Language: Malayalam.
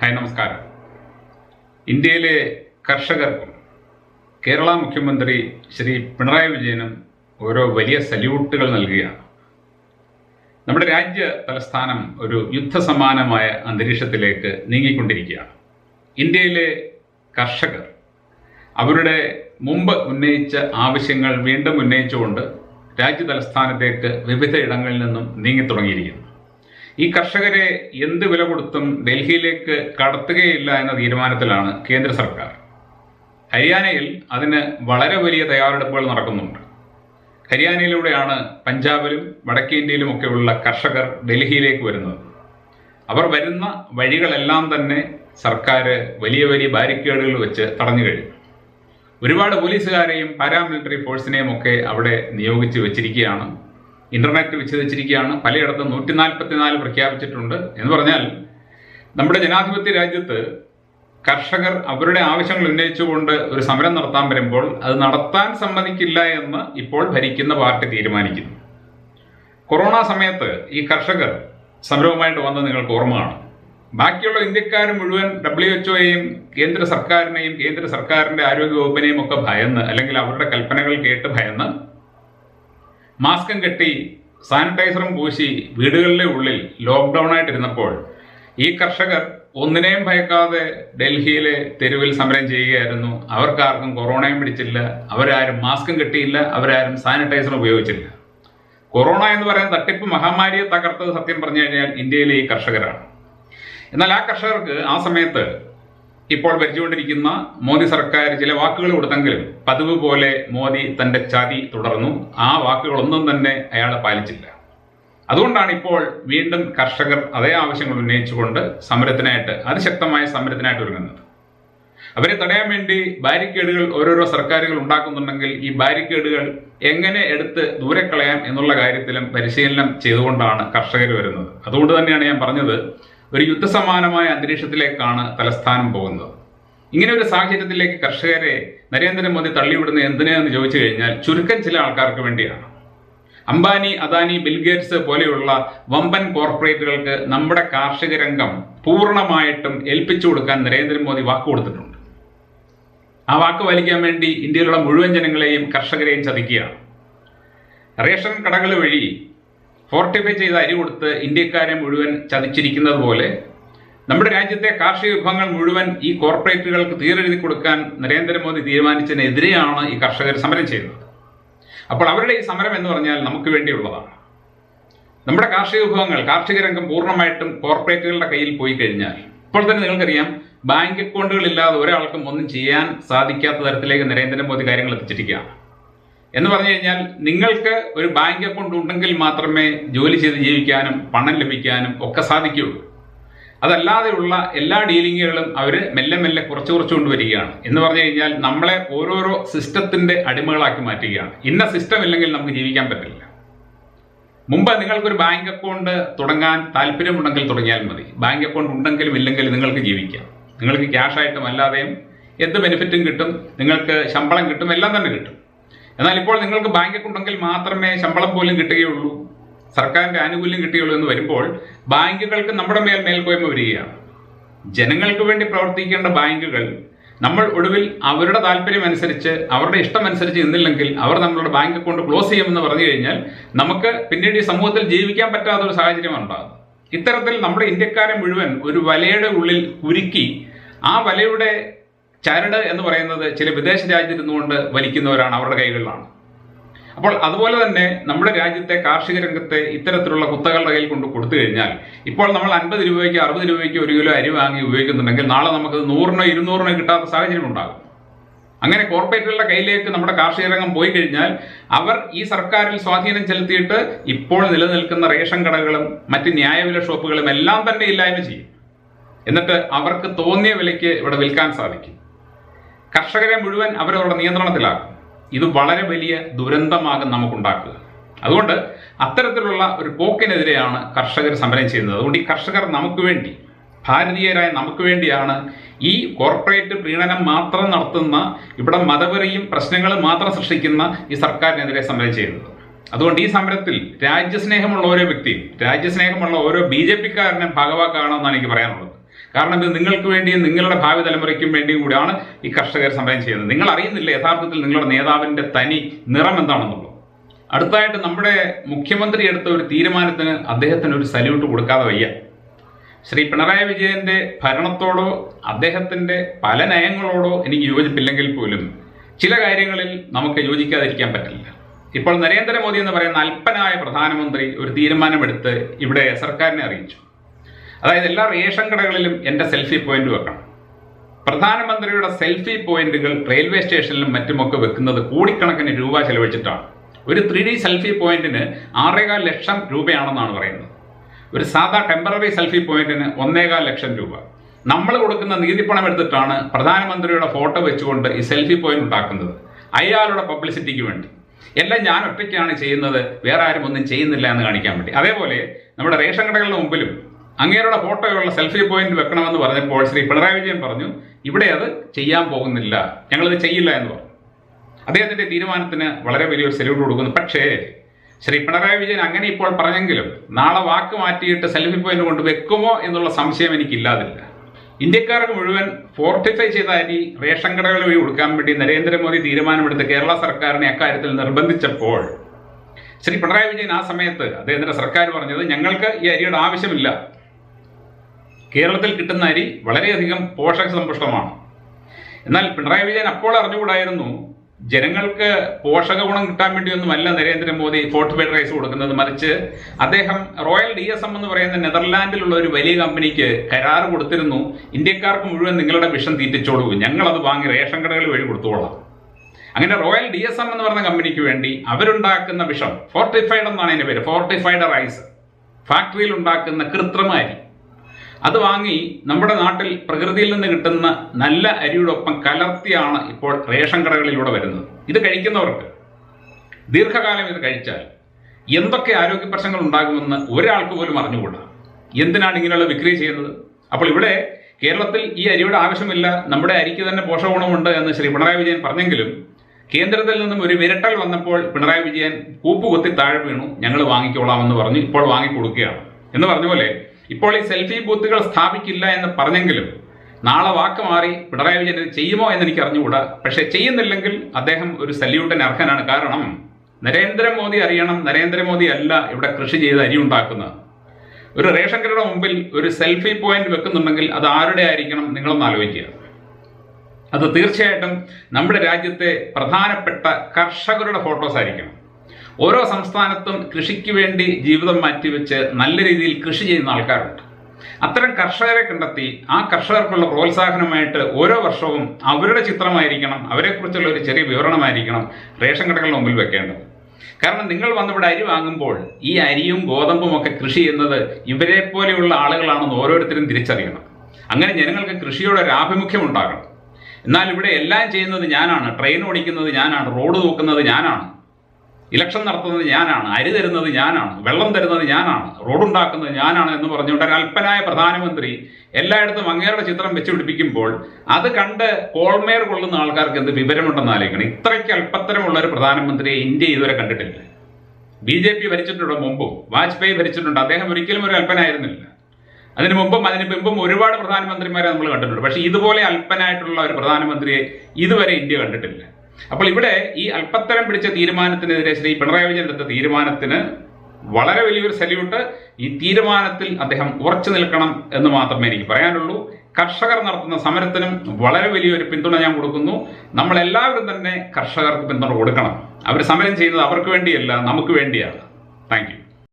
ഹായ് നമസ്കാരം. ഇന്ത്യയിലെ കർഷകർക്കും കേരള മുഖ്യമന്ത്രി ശ്രീ പിണറായി വിജയനും ഓരോ വലിയ സല്യൂട്ടുകൾ നൽകുകയാണ്. നമ്മുടെ രാജ്യ തലസ്ഥാനം ഒരു യുദ്ധസമാനമായ അന്തരീക്ഷത്തിലേക്ക് നീങ്ങിക്കൊണ്ടിരിക്കുകയാണ്. ഇന്ത്യയിലെ കർഷകർ അവരുടെ മുമ്പ് ഉന്നയിച്ച ആവശ്യങ്ങൾ വീണ്ടും ഉന്നയിച്ചുകൊണ്ട് രാജ്യ തലസ്ഥാനത്തേക്ക് വിവിധ ഇടങ്ങളിൽ നിന്നും നീങ്ങിത്തുടങ്ങിയിരിക്കുന്നു. ഈ കർഷകരെ എന്ത് വില കൊടുത്തും ഡൽഹിയിലേക്ക് കടത്തുകയില്ല എന്ന തീരുമാനത്തിലാണ് കേന്ദ്ര സർക്കാർ. ഹരിയാനയിൽ അതിന് വളരെ വലിയ തയ്യാറെടുപ്പുകൾ നടക്കുന്നുണ്ട്. ഹരിയാനയിലൂടെയാണ് പഞ്ചാബിലും വടക്കേ ഇന്ത്യയിലുമൊക്കെയുള്ള കർഷകർ ഡൽഹിയിലേക്ക് വരുന്നത്. അവർ വരുന്ന വഴികളെല്ലാം തന്നെ സർക്കാർ വലിയ വലിയ ബാരിക്കേഡുകൾ വെച്ച് തടഞ്ഞു കഴിഞ്ഞു. ഒരുപാട് പോലീസുകാരെയും പാരാമിലിറ്ററി ഫോഴ്സിനെയും ഒക്കെ അവിടെ നിയോഗിച്ച് വെച്ചിരിക്കുകയാണ്. ഇന്റർനെറ്റ് വിച്ഛേദിച്ചിരിക്കുകയാണ്. പലയിടത്തും നൂറ്റി നാൽപ്പത്തിനാല് പ്രഖ്യാപിച്ചിട്ടുണ്ട്. എന്ന് പറഞ്ഞാൽ നമ്മുടെ ജനാധിപത്യ രാജ്യത്ത് കർഷകർ അവരുടെ ആവശ്യങ്ങൾ ഉന്നയിച്ചുകൊണ്ട് ഒരു സമരം നടത്താൻ വരുമ്പോൾ അത് നടത്താൻ സമ്മതിക്കില്ല എന്ന് ഇപ്പോൾ ഭരിക്കുന്ന പാർട്ടി തീരുമാനിക്കുന്നു. കൊറോണ സമയത്ത് ഈ കർഷകർ സമരവുമായിട്ട് വന്നത് നിങ്ങൾക്ക് ഓർമ്മ കാണും ബാക്കിയുള്ള ഇന്ത്യക്കാർ മുഴുവൻ ഡബ്ല്യു എച്ച്ഒയെയും കേന്ദ്ര സർക്കാരിനെയും കേന്ദ്ര സർക്കാരിന്റെ ആരോഗ്യ വകുപ്പിനെയും ഒക്കെ ഭയന്ന് അല്ലെങ്കിൽ അവരുടെ കൽപ്പനകൾ കേട്ട് ഭയന്ന് മാസ്കും കെട്ടി സാനിറ്റൈസറും പൂശി വീടുകളിലെ ഉള്ളിൽ ലോക്ക്ഡൗൺ ആയിട്ടിരുന്നപ്പോൾ ഈ കർഷകർ ഒന്നിനെയും ഭയക്കാതെ ഡൽഹിയിലെ തെരുവിൽ സമരം ചെയ്യുകയായിരുന്നു. അവർക്കാർക്കും കൊറോണയും പിടിച്ചില്ല. അവരാരും മാസ്കും കെട്ടിയില്ല. അവരാരും സാനിറ്റൈസർ ഉപയോഗിച്ചില്ല. കൊറോണ എന്ന് പറയുന്ന തട്ടിപ്പ് മഹാമാരിയെ തകർത്തത് സത്യം പറഞ്ഞു കഴിഞ്ഞാൽ ഇന്ത്യയിലെ ഈ കർഷകരാണ്. എന്നാൽ ആ കർഷകർക്ക് ആ സമയത്ത് ഇപ്പോൾ ഭരിച്ചുകൊണ്ടിരിക്കുന്ന മോദി സർക്കാർ ചില വാക്കുകൾ കൊടുത്തെങ്കിലും പതിവ് പോലെ മോദി തന്റെ ചതി തുടർന്നു. ആ വാക്കുകളൊന്നും തന്നെ അയാൾ പാലിച്ചില്ല. അതുകൊണ്ടാണ് ഇപ്പോൾ വീണ്ടും കർഷകർ അതേ ആവശ്യങ്ങൾ ഉന്നയിച്ചുകൊണ്ട് സമരത്തിനായിട്ട് അതിശക്തമായ സമരത്തിനായിട്ട് ഒരുങ്ങുന്നത്. അവരെ തടയാൻ വേണ്ടി ബാരിക്കേഡുകൾ ഓരോരോ സർക്കാരുകൾ ഉണ്ടാക്കുന്നുണ്ടെങ്കിൽ ഈ ബാരിക്കേഡുകൾ എങ്ങനെ എടുത്ത് ദൂരെ കളയാം എന്നുള്ള കാര്യത്തിലും പരിശീലനം ചെയ്തുകൊണ്ടാണ് കർഷകർ വരുന്നത്. അതുകൊണ്ട് തന്നെയാണ് ഞാൻ പറഞ്ഞത് ഒരു യുദ്ധസമാനമായ അന്തരീക്ഷത്തിലേക്കാണ് തലസ്ഥാനം പോകുന്നത്. ഇങ്ങനെ ഒരു സാഹചര്യത്തിലേക്ക് കർഷകരെ നരേന്ദ്രമോദി തള്ളിവിടുന്നത് എന്തിനാന്ന് ചോദിച്ചു കഴിഞ്ഞാൽ ചുരുക്കം ചില ആൾക്കാർക്ക് വേണ്ടിയാണ്. അംബാനി അദാനി ബിൽഗേറ്റ്സ് പോലെയുള്ള വമ്പൻ കോർപ്പറേറ്റുകൾക്ക് നമ്മുടെ കാർഷിക രംഗം പൂർണമായിട്ടും ഏൽപ്പിച്ചു കൊടുക്കാൻ നരേന്ദ്രമോദി വാക്ക് കൊടുത്തിട്ടുണ്ട്. ആ വാക്ക് വലിക്കാൻ വേണ്ടി ഇന്ത്യയിലുള്ള മുഴുവൻ ജനങ്ങളെയും കർഷകരെയും ചതിക്കുകയാണ്. റേഷൻ കടകൾ വഴി ഫോർട്ടിഫൈ ചെയ്ത അരി കൊടുത്ത് ഇന്ത്യക്കാരെ മുഴുവൻ ചതിച്ചിരിക്കുന്നത് പോലെ നമ്മുടെ രാജ്യത്തെ കാർഷിക വിഭവങ്ങൾ മുഴുവൻ ഈ കോർപ്പറേറ്റുകൾക്ക് തീരെഴുതി കൊടുക്കാൻ നരേന്ദ്രമോദി തീരുമാനിച്ചതിനെതിരെയാണ് ഈ കർഷകർ സമരം ചെയ്യുന്നത്. അപ്പോൾ അവരുടെ ഈ സമരം എന്ന് പറഞ്ഞാൽ നമുക്ക് വേണ്ടിയുള്ളതാണ്. നമ്മുടെ കാർഷിക വിഭവങ്ങൾ കാർഷിക രംഗം പൂർണമായിട്ടും കോർപ്പറേറ്റുകളുടെ കയ്യിൽ പോയി കഴിഞ്ഞാൽ ഇപ്പോൾ തന്നെ നിങ്ങൾക്കറിയാം ബാങ്ക് അക്കൗണ്ടുകൾ ഇല്ലാതെ ഒരാൾക്കും ഒന്നും ചെയ്യാൻ സാധിക്കാത്ത തരത്തിലേക്ക് നരേന്ദ്രമോദി കാര്യങ്ങൾ എത്തിച്ചിരിക്കുകയാണ്. എന്ന് പറഞ്ഞു കഴിഞ്ഞാൽ നിങ്ങൾക്ക് ഒരു ബാങ്ക് അക്കൗണ്ട് ഉണ്ടെങ്കിൽ മാത്രമേ ജോലി ചെയ്ത് ജീവിക്കാനും പണം ലഭിക്കാനും ഒക്കെ സാധിക്കുകയുള്ളൂ. അതല്ലാതെയുള്ള എല്ലാ ഡീലിങ്ങുകളും അവർ മെല്ലെ മെല്ലെ കുറച്ച് കുറച്ച് കൊണ്ടുവരികയാണ് എന്ന് പറഞ്ഞു കഴിഞ്ഞാൽ നമ്മളെ ഓരോരോ സിസ്റ്റത്തിന്റെ അടിമകളാക്കി മാറ്റുകയാണ്. ഇന്ന സിസ്റ്റം ഇല്ലെങ്കിൽ നമുക്ക് ജീവിക്കാൻ പറ്റില്ല. മുമ്പ് നിങ്ങൾക്കൊരു ബാങ്ക് അക്കൗണ്ട് തുടങ്ങാൻ താല്പര്യമുണ്ടെങ്കിൽ തുടങ്ങിയാൽ മതി. ബാങ്ക് അക്കൗണ്ട് ഉണ്ടെങ്കിലും ഇല്ലെങ്കിലും നിങ്ങൾക്ക് ജീവിക്കാം. നിങ്ങൾക്ക് ക്യാഷ് ആയിട്ടും അല്ലാതെയും എന്ത് ബെനിഫിറ്റും കിട്ടും? നിങ്ങൾക്ക് ശമ്പളം കിട്ടും? എല്ലാം തന്നെ കിട്ടും. എന്നാൽ ഇപ്പോൾ നിങ്ങൾക്ക് ബാങ്ക് അക്കൗണ്ട് ഉണ്ടെങ്കിൽ മാത്രമേ ശമ്പളം പോലും കിട്ടുകയുള്ളൂ. സർക്കാരിന്റെ ആനുകൂല്യം കിട്ടുകയുള്ളൂ എന്ന് വരുമ്പോൾ ബാങ്കുകൾക്ക് നമ്മുടെ മേൽ മേൽക്കോയ്മ വരികയാണ്. ജനങ്ങൾക്ക് വേണ്ടി പ്രവർത്തിക്കേണ്ട ബാങ്കുകൾ നമ്മൾ ഒടുവിൽ അവരുടെ താല്പര്യം അനുസരിച്ച് അവരുടെ ഇഷ്ടം അനുസരിച്ച് നിന്നില്ലെങ്കിൽ അവർ നമ്മളുടെ ബാങ്ക് അക്കൗണ്ട് ക്ലോസ് ചെയ്യുമെന്ന് പറഞ്ഞു കഴിഞ്ഞാൽ നമുക്ക് പിന്നീട് ഈ സമൂഹത്തിൽ ജീവിക്കാൻ പറ്റാത്ത ഒരു സാഹചര്യം ഉണ്ടാകും ഇത്തരത്തിൽ നമ്മുടെ ഇന്ത്യക്കാരെ മുഴുവൻ ഒരു വലയുടെ ഉള്ളിൽ കുരുക്കി ആ വലയുടെ ചരട് എന്ന് പറയുന്നത് ചില വിദേശ രാജ്യത്ത് നിന്നുകൊണ്ട് വലിക്കുന്നവരാണ് അവരുടെ കൈകളിലാണ്. അപ്പോൾ അതുപോലെ തന്നെ നമ്മുടെ രാജ്യത്തെ കാർഷിക രംഗത്തെ ഇത്തരത്തിലുള്ള കുത്തകളുടെ കയ്യിൽ കൊണ്ട് കൊടുത്തു കഴിഞ്ഞാൽ ഇപ്പോൾ നമ്മൾ അൻപത് രൂപയ്ക്ക് അറുപത് രൂപയ്ക്ക് ഒരു കിലോ അരി വാങ്ങി ഉപയോഗിക്കുന്നുണ്ടെങ്കിൽ നാളെ നമുക്ക് നൂറിനോ ഇരുന്നൂറിനോ കിട്ടാത്ത സാഹചര്യം ഉണ്ടാകും. അങ്ങനെ കോർപ്പറേറ്റുകളുടെ കയ്യിലേക്ക് നമ്മുടെ കാർഷിക രംഗം പോയി കഴിഞ്ഞാൽ അവർ ഈ സർക്കാരിൽ സ്വാധീനം ചെലുത്തിയിട്ട് ഇപ്പോൾ നിലനിൽക്കുന്ന റേഷൻ കടകളും മറ്റ് ന്യായവില ഷോപ്പുകളും എല്ലാം തന്നെ ഇല്ലായ്മ ചെയ്യും. എന്നിട്ട് അവർക്ക് തോന്നിയ വിലയ്ക്ക് ഇവിടെ വിൽക്കാൻ സാധിക്കും. കർഷകരെ മുഴുവൻ അവരവരുടെ നിയന്ത്രണത്തിലാക്കും. ഇത് വളരെ വലിയ ദുരന്തമാകും നമുക്കുണ്ടാക്കുക. അതുകൊണ്ട് അത്തരത്തിലുള്ള ഒരു പോക്കിനെതിരെയാണ് കർഷകർ സമരം ചെയ്യുന്നത്. അതുകൊണ്ട് ഈ കർഷകർ നമുക്ക് വേണ്ടി ഭാരതീയരായ നമുക്ക് വേണ്ടിയാണ് ഈ കോർപ്പറേറ്റ് പ്രീണനം മാത്രം നടത്തുന്ന ഇവിടെ മതപരയും പ്രശ്നങ്ങളും മാത്രം സൃഷ്ടിക്കുന്ന ഈ സർക്കാരിനെതിരെ സമരം ചെയ്യുന്നത്. അതുകൊണ്ട് ഈ സമരത്തിൽ രാജ്യസ്നേഹമുള്ള ഓരോ വ്യക്തിയും രാജ്യസ്നേഹമുള്ള ഓരോ ബി ജെ പിക്കാരനും ഭാഗവാക്കാണെന്നാണ് എനിക്ക് പറയാനുള്ളത്. കാരണം ഇത് നിങ്ങൾക്ക് വേണ്ടിയും നിങ്ങളുടെ ഭാവി തലമുറയ്ക്കും വേണ്ടിയും കൂടിയാണ് ഈ കർഷകർ സമരം ചെയ്യുന്നത്. നിങ്ങൾ അറിയുന്നില്ല യഥാർത്ഥത്തിൽ നിങ്ങളുടെ നേതാവിന്റെ തനി നിറം എന്താണെന്നുള്ളത്. അടുത്തായിട്ട് നമ്മുടെ മുഖ്യമന്ത്രി എടുത്ത ഒരു തീരുമാനത്തിന് അദ്ദേഹത്തിന് ഒരു സല്യൂട്ട് കൊടുക്കാതെ വയ്യ. ശ്രീ പിണറായി വിജയന്റെ ഭരണത്തോടോ അദ്ദേഹത്തിന്റെ പല നയങ്ങളോടോ എനിക്ക് യോജിപ്പില്ലെങ്കിൽ പോലും ചില കാര്യങ്ങളിൽ നമുക്ക് യോജിക്കാതിരിക്കാൻ പറ്റില്ല. ഇപ്പോൾ നരേന്ദ്രമോദി എന്ന് പറയുന്ന അല്പനായ പ്രധാനമന്ത്രി ഒരു തീരുമാനമെടുത്ത് ഇവിടെ സർക്കാരിനെ അറിയിച്ചു. അതായത് എല്ലാ റേഷൻ കടകളിലും എന്റെ സെൽഫി പോയിന്റ് വെക്കണം. പ്രധാനമന്ത്രിയുടെ സെൽഫി പോയിന്റുകൾ റെയിൽവേ സ്റ്റേഷനിലും മറ്റുമൊക്കെ വെക്കുന്നത് കോടിക്കണക്കിന് രൂപ ചെലവഴിച്ചിട്ടാണ്. ഒരു ത്രീ ഡി സെൽഫി പോയിന്റിന് ആറേകാൽ ലക്ഷം രൂപയാണെന്നാണ് പറയുന്നത്. ഒരു സാധാ ടെമ്പററി സെൽഫി പോയിന്റിന് ഒന്നേകാൽ ലക്ഷം രൂപ. നമ്മൾ കൊടുക്കുന്ന നീതിപ്പണം എടുത്തിട്ടാണ് പ്രധാനമന്ത്രിയുടെ ഫോട്ടോ വെച്ചുകൊണ്ട് ഈ സെൽഫി പോയിന്റ് ഉണ്ടാക്കുന്നത്. അയാളുടെ പബ്ലിസിറ്റിക്ക് വേണ്ടി. എല്ലാം ഞാൻ ഒറ്റയ്ക്കാണ് ചെയ്യുന്നത് വേറെ ആരും ഒന്നും ചെയ്യുന്നില്ല എന്ന് കാണിക്കാൻ വേണ്ടി. അതേപോലെ നമ്മുടെ റേഷൻ കടകളുടെ മുമ്പിലും അങ്ങേരുടെ ഫോട്ടോയുള്ള സെൽഫി പോയിന്റ് വെക്കണമെന്ന് പറഞ്ഞപ്പോൾ ശ്രീ പിണറായി വിജയൻ പറഞ്ഞു ഇവിടെ അത് ചെയ്യാൻ പോകുന്നില്ല. ഞങ്ങളിത് ചെയ്യില്ല എന്ന് പറഞ്ഞു. അദ്ദേഹത്തിന്റെ തീരുമാനത്തിന് വളരെ വലിയൊരു സെല്യൂട്ട് കൊടുക്കുന്നു. പക്ഷേ ശ്രീ പിണറായി വിജയൻ അങ്ങനെ ഇപ്പോൾ പറഞ്ഞെങ്കിലും നാളെ വാക്ക് മാറ്റിയിട്ട് സെൽഫി പോയിന്റ് കൊണ്ട് വെക്കുമോ എന്നുള്ള സംശയം എനിക്കില്ലാതില്ല. ഇന്ത്യക്കാർക്ക് മുഴുവൻ ഫോർട്ടിഫൈ ചെയ്ത അരി റേഷൻ കടകൾ വഴി കൊടുക്കാൻ വേണ്ടി നരേന്ദ്രമോദി തീരുമാനമെടുത്ത് കേരള സർക്കാരിനെ അക്കാര്യത്തിൽ നിർബന്ധിച്ചപ്പോൾ ശ്രീ പിണറായി വിജയൻ ആ സമയത്ത് അദ്ദേഹത്തിന്റെ സർക്കാർ പറഞ്ഞത് ഞങ്ങൾക്ക് ഈ അരിയുടെ ആവശ്യമില്ല. കേരളത്തിൽ കിട്ടുന്ന അരി വളരെയധികം പോഷക സമ്പുഷ്ടമാണ്. എന്നാൽ പിണറായി വിജയൻ അപ്പോൾ അറിഞ്ഞുകൂടായിരുന്നു ജനങ്ങൾക്ക് പോഷക ഗുണം കിട്ടാൻ വേണ്ടിയൊന്നുമല്ല നരേന്ദ്രമോദി ഫോർട്ടിഫൈഡ് റൈസ് കൊടുക്കുന്നത്. മറിച്ച് അദ്ദേഹം റോയൽ ഡി എസ് എം എന്ന് പറയുന്ന നെതർലാൻഡിലുള്ള ഒരു വലിയ കമ്പനിക്ക് കരാർ കൊടുത്തിരുന്നു. ഇന്ത്യക്കാർക്ക് മുഴുവൻ നിങ്ങളുടെ വിഷം തീറ്റിച്ചോളൂ. ഞങ്ങളത് വാങ്ങി റേഷൻ കടകൾ വഴി കൊടുത്തോളാം അങ്ങനെ റോയൽ ഡി എസ് എം എന്ന് പറഞ്ഞ കമ്പനിക്ക് വേണ്ടി അവരുണ്ടാക്കുന്ന വിഷം ഫോർട്ടിഫൈഡ് എന്നാണ് അതിന്റെ പേര്. ഫോർട്ടിഫൈഡ് റൈസ് ഫാക്ടറിയിൽ ഉണ്ടാക്കുന്ന കൃത്രിമ അരി. അത് വാങ്ങി നമ്മുടെ നാട്ടിൽ പ്രകൃതിയിൽ നിന്ന് കിട്ടുന്ന നല്ല അരിയോടൊപ്പം കലർത്തിയാണ് ഇപ്പോൾ റേഷൻ കടകളിലൂടെ വരുന്നത്. ഇത് കഴിക്കുന്നവർക്ക്. ദീർഘകാലം ഇത് കഴിച്ചാൽ എന്തൊക്കെ ആരോഗ്യ പ്രശ്നങ്ങൾ ഉണ്ടാകുമെന്ന് ഒരാൾക്ക് പോലും അറിഞ്ഞുകൂടാ. എന്തിനാണ് ഇങ്ങനെയുള്ള വിക്രി ചെയ്യുന്നത്? അപ്പോൾ ഇവിടെ കേരളത്തിൽ ഈ അരിയുടെ ആവശ്യമില്ല. നമ്മുടെ അരിക്ക് തന്നെ പോഷകഗുണമുണ്ട് എന്ന് ശ്രീ പിണറായി വിജയൻ പറഞ്ഞെങ്കിലും കേന്ദ്രത്തിൽ നിന്നും ഒരു വിരട്ടൽ വന്നപ്പോൾ പിണറായി വിജയൻ കൂപ്പുകുത്തി താഴെ വീണു. ഞങ്ങൾ വാങ്ങിക്കോളാമെന്ന് പറഞ്ഞു ഇപ്പോൾ വാങ്ങിക്കൊടുക്കുകയാണ്. എന്ന് പറഞ്ഞ പോലെ ഇപ്പോൾ ഈ സെൽഫി ബൂത്തുകൾ സ്ഥാപിക്കില്ല എന്ന് പറഞ്ഞെങ്കിലും നാളെ വാക്ക് മാറി പിണറായി വിജയൻ ചെയ്യുമോ എന്ന് എനിക്ക് അറിഞ്ഞുകൂടാ. പക്ഷേ ചെയ്യുന്നില്ലെങ്കിൽ അദ്ദേഹം ഒരു സല്യൂട്ടിന് അർഹനാണ്. കാരണം നരേന്ദ്രമോദി അറിയണം. നരേന്ദ്രമോദി അല്ല ഇവിടെ കൃഷി ചെയ്ത് അരി ഉണ്ടാക്കുന്നത്. ഒരു റേഷൻ കടയുടെ മുമ്പിൽ ഒരു സെൽഫി പോയിന്റ് വെക്കുന്നുണ്ടെങ്കിൽ അത് ആരുടെ ആയിരിക്കണം? നിങ്ങളൊന്ന് ആലോചിക്കുക. അത് തീർച്ചയായിട്ടും നമ്മുടെ രാജ്യത്തെ പ്രധാനപ്പെട്ട കർഷകരുടെ ഫോട്ടോസ് ആയിരിക്കണം. ഓരോ സംസ്ഥാനത്തും കൃഷിക്ക് വേണ്ടി ജീവിതം മാറ്റിവെച്ച് നല്ല രീതിയിൽ കൃഷി ചെയ്യുന്ന ആൾക്കാരുണ്ട്. അത്തരം കർഷകരെ കണ്ടെത്തി ആ കർഷകർക്കുള്ള പ്രോത്സാഹനമായിട്ട് ഓരോ വർഷവും അവരുടെ ചിത്രമായിരിക്കണം അവരെക്കുറിച്ചുള്ള ഒരു ചെറിയ വിവരണമായിരിക്കണം റേഷൻ കടകളുടെ മുമ്പിൽ വെക്കേണ്ടത്. കാരണം നിങ്ങൾ വന്നിവിടെ അരി വാങ്ങുമ്പോൾ ഈ അരിയും ഗോതമ്പും ഒക്കെ കൃഷി ചെയ്യുന്നത് ഇവരെ പോലെയുള്ള ആളുകളാണെന്ന് ഓരോരുത്തരും തിരിച്ചറിയണം. അങ്ങനെ ജനങ്ങൾക്ക് കൃഷിയോട് ഒരു ആഭിമുഖ്യം ഉണ്ടാകണം. എന്നാൽ ഇവിടെ എല്ലാം ചെയ്യുന്നത് ഞാനാണ് ട്രെയിൻ ഓടിക്കുന്നത് ഞാനാണ് റോഡ് നോക്കുന്നത് ഞാനാണ്. ഇലക്ഷൻ നടത്തുന്നത് ഞാനാണ് അരി തരുന്നത് ഞാനാണ് വെള്ളം തരുന്നത് ഞാനാണ് റോഡുണ്ടാക്കുന്നത് ഞാനാണ് എന്ന് പറഞ്ഞുകൊണ്ട് അല്പനായ പ്രധാനമന്ത്രി എല്ലായിടത്തും അങ്ങേരുടെ ചിത്രം വെച്ച് പിടിപ്പിക്കുമ്പോൾ അത് കണ്ട് കോൾമേർ കൊള്ളുന്ന ആൾക്കാർക്ക് എന്ത് വിവരമുണ്ടെന്ന് ആലോചിക്കണം. ഇത്രയ്ക്ക് അല്പത്തരമുള്ള ഒരു പ്രധാനമന്ത്രിയെ ഇന്ത്യ ഇതുവരെ കണ്ടിട്ടില്ല. ബി ജെ പി ഭരിച്ചിട്ടുണ്ട് മുമ്പും വാജ്പേയി ഭരിച്ചിട്ടുണ്ട് അദ്ദേഹം ഒരിക്കലും ഒരു അല്പനായിരുന്നില്ല. അതിനു മുമ്പും അതിന് മുമ്പും ഒരുപാട് പ്രധാനമന്ത്രിമാരെ നമ്മൾ കണ്ടിട്ടുണ്ട്. പക്ഷേ ഇതുപോലെ അല്പനായിട്ടുള്ള ഒരു പ്രധാനമന്ത്രിയെ ഇതുവരെ ഇന്ത്യ കണ്ടിട്ടില്ല. അപ്പോൾ ഇവിടെ ഈ അല്പത്തരം പിടിച്ച തീരുമാനത്തിനെതിരെ ശ്രീ പിണറായി വിജയൻ എടുത്ത തീരുമാനത്തിന് വളരെ വലിയൊരു സല്യൂട്ട്. ഈ തീരുമാനത്തിൽ അദ്ദേഹം ഉറച്ചു നിൽക്കണം എന്ന് മാത്രമേ എനിക്ക് പറയാനുള്ളൂ. കർഷകർ നടത്തുന്ന സമരത്തിനും വളരെ വലിയൊരു പിന്തുണ ഞാൻ കൊടുക്കുന്നു. നമ്മളെല്ലാവരും തന്നെ കർഷകർക്ക് പിന്തുണ കൊടുക്കണം. അവർ സമരം ചെയ്യുന്നത് അവർക്ക് വേണ്ടിയല്ല നമുക്ക് വേണ്ടിയാണ്. താങ്ക്